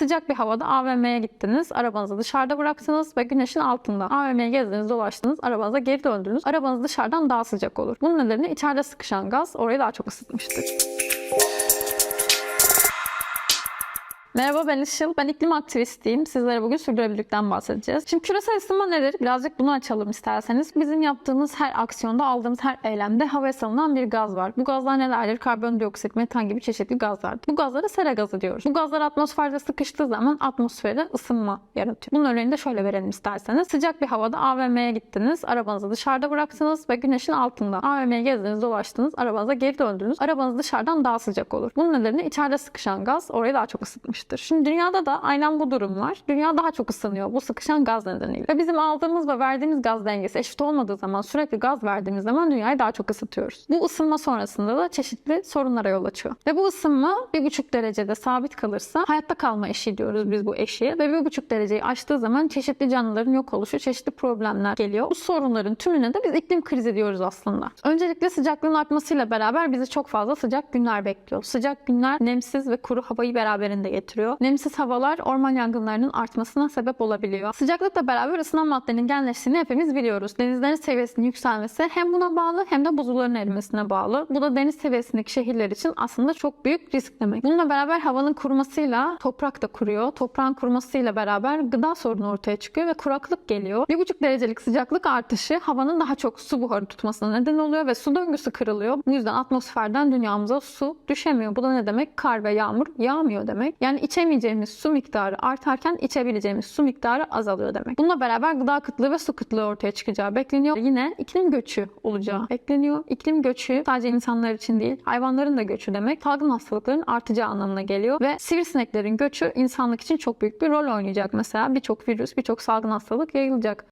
Sıcak bir havada AVM'ye gittiniz, arabanızı dışarıda bıraktınız ve güneşin altında AVM'ye gezdiniz, dolaştınız, arabanıza geri döndünüz. Arabanız dışarıdan daha sıcak olur. Bunun nedeni içeride sıkışan gaz orayı daha çok ısıtmıştır. Merhaba ben Işıl. Ben iklim aktivistiyim. Sizlere bugün sürdürülebilirlikten bahsedeceğiz. Şimdi küresel ısınma nedir? Birazcık bunu açalım isterseniz. Bizim yaptığımız her aksiyonda, aldığımız her eylemde havaya salınan bir gaz var. Bu gazlar nelerdir? Karbondioksit, metan gibi çeşitli gazlardır. Bu gazlara sera gazı diyoruz. Bu gazlar atmosferde sıkıştığı zaman atmosfere ısınma yaratıyor. Bunun örneğini de şöyle verelim isterseniz. Sıcak bir havada AVM'ye gittiniz, arabanızı dışarıda bıraktınız ve güneşin altında AVM'ye gezdiniz, dolaştınız, arabanıza geri döndünüz. Arabanız dışarıdan daha sıcak olur. Bunun nedeni içeride sıkışan gaz orayı daha çok ısıtmıştır. Şimdi dünyada da aynen bu durum var. Dünya daha çok ısınıyor bu sıkışan gaz nedeniyle. Ve bizim aldığımız ve verdiğimiz gaz dengesi eşit olmadığı zaman sürekli gaz verdiğimiz zaman dünyayı daha çok ısıtıyoruz. Bu ısınma sonrasında da çeşitli sorunlara yol açıyor. Ve bu ısınma bir buçuk derecede sabit kalırsa hayatta kalma eşiği diyoruz biz bu eşiğe. Ve bir buçuk dereceyi aştığı zaman çeşitli canlıların yok oluşu, çeşitli problemler geliyor. Bu sorunların tümüne de biz iklim krizi diyoruz aslında. Öncelikle sıcaklığın artmasıyla beraber bizi çok fazla sıcak günler bekliyor. Sıcak günler nemsiz ve kuru havayı beraberinde getiriyor. Nemsiz havalar orman yangınlarının artmasına sebep olabiliyor. Sıcaklıkla beraber ısınan maddenin genleştiğini hepimiz biliyoruz. Denizlerin seviyesinin yükselmesi hem buna bağlı hem de buzulların erimesine bağlı. Bu da deniz seviyesindeki şehirler için aslında çok büyük risk demek. Bununla beraber havanın kurumasıyla toprak da kuruyor. Toprağın kurumasıyla beraber gıda sorunu ortaya çıkıyor ve kuraklık geliyor. 1,5 derecelik sıcaklık artışı havanın daha çok su buharı tutmasına neden oluyor ve su döngüsü kırılıyor. Bu yüzden atmosferden dünyamıza su düşemiyor. Bu da ne demek? Kar ve yağmur yağmıyor demek. Yani içemeyeceğimiz su miktarı artarken içebileceğimiz su miktarı azalıyor demek. Bununla beraber gıda kıtlığı ve su kıtlığı ortaya çıkacağı bekleniyor. Yine iklim göçü olacağı bekleniyor. İklim göçü sadece insanlar için değil, hayvanların da göçü demek. Salgın hastalıkların artacağı anlamına geliyor ve sivrisineklerin göçü insanlık için çok büyük bir rol oynayacak mesela. Birçok virüs, birçok salgın hastalık yayılacak.